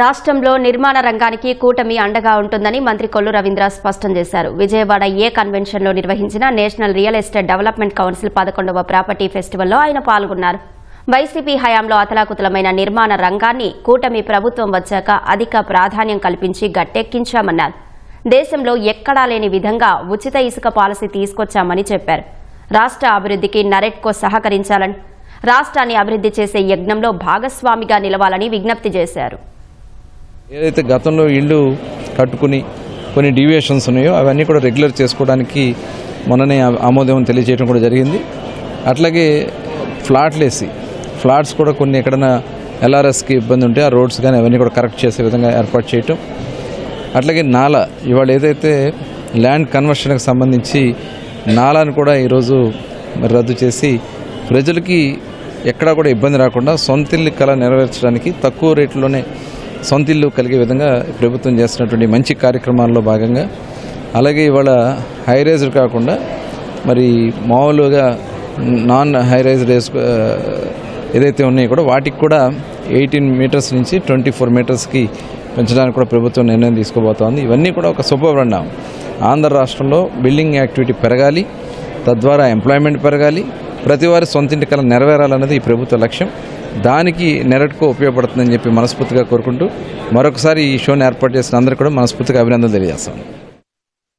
రాష్ట్రంలో నిర్మాణ రంగానికి కూటమి అండగా ఉంటుందని మంత్రి కొల్లు రవీంద్ర స్పష్టం చేశారు. విజయవాడ ఏ కన్వెన్షన్లో నిర్వహించిన national real estate development council పదకొండవ ప్రాపర్టీ ఫెస్టివల్లో ఆయన పాల్గొన్నారు. వైసీపీ హయాంలో అతలాకుతలమైన నిర్మాణ రంగాన్ని కూటమి ప్రభుత్వం వచ్చాక అధిక ప్రాధాన్యం కల్పించి గట్టెక్కించామన్నారు. దేశంలో ఎక్కడా లేని విధంగా ఉచిత ఇసుక పాలసీ తీసుకొచ్చామని చెప్పారు. రాష్ట్ర అభివృద్ధికి నరెట్కో సహకరించాలని రాష్ట్రాన్ని అభివృద్ధి చేసే యజ్ఞంలో భాగస్వామిగా నిలవాలని విజ్ఞప్తి చేశారు. ఏదైతే గతంలో ఇళ్ళు కట్టుకుని కొన్ని డీవియేషన్స్ ఉన్నాయో అవన్నీ కూడా రెగ్యులర్ చేసుకోవడానికి మొన్ననే ఆమోదం తెలియజేయడం కూడా జరిగింది. అట్లాగే ఫ్లాట్లు వేసి ఫ్లాట్స్ కూడా కొన్ని ఎక్కడైనా ఎల్ఆర్ఎస్కి ఇబ్బంది ఉంటే ఆ రోడ్స్ కానీ అవన్నీ కూడా కరెక్ట్ చేసే విధంగా ఏర్పాటు చేయటం. అట్లాగే నాల ఇవాళ ఏదైతే ల్యాండ్ కన్వర్షన్కి సంబంధించి నాలాను కూడా ఈరోజు రద్దు చేసి ప్రజలకి ఎక్కడా కూడా ఇబ్బంది రాకుండా సొంత ఇల్లు కళ నెరవేర్చడానికి తక్కువ రేట్లోనే సొంత ఇల్లు కలిగే విధంగా ప్రభుత్వం చేస్తున్నటువంటి మంచి కార్యక్రమాల్లో భాగంగా అలాగే ఇవాళ హై కాకుండా మరి మామూలుగా నాన్ హైరేజ్ రేస్ ఏదైతే ఉన్నాయో కూడా వాటికి కూడా ఎయిటీన్ మీటర్స్ నుంచి ట్వంటీ ఫోర్ మీటర్స్కి పెంచడానికి కూడా ప్రభుత్వం నిర్ణయం తీసుకోబోతోంది. ఇవన్నీ కూడా ఒక శుభపరిణామం. ఆంధ్ర రాష్ట్రంలో బిల్డింగ్ యాక్టివిటీ పెరగాలి తద్వారా ఎంప్లాయ్మెంట్ పెరగాలి ప్రతి వారి సొంతింటి కళ నెరవేరాలన్నది ఈ ప్రభుత్వ లక్ష్యం. దానికి నెరట్కో ఉపయోగపడుతుందని చెప్పి మనస్ఫూర్తిగా కోరుకుంటూ మరొకసారి ఈ షోని ఏర్పాటు చేసిన అందరికీ కూడా మనస్ఫూర్తిగా అభినందనలు తెలియజేస్తాను.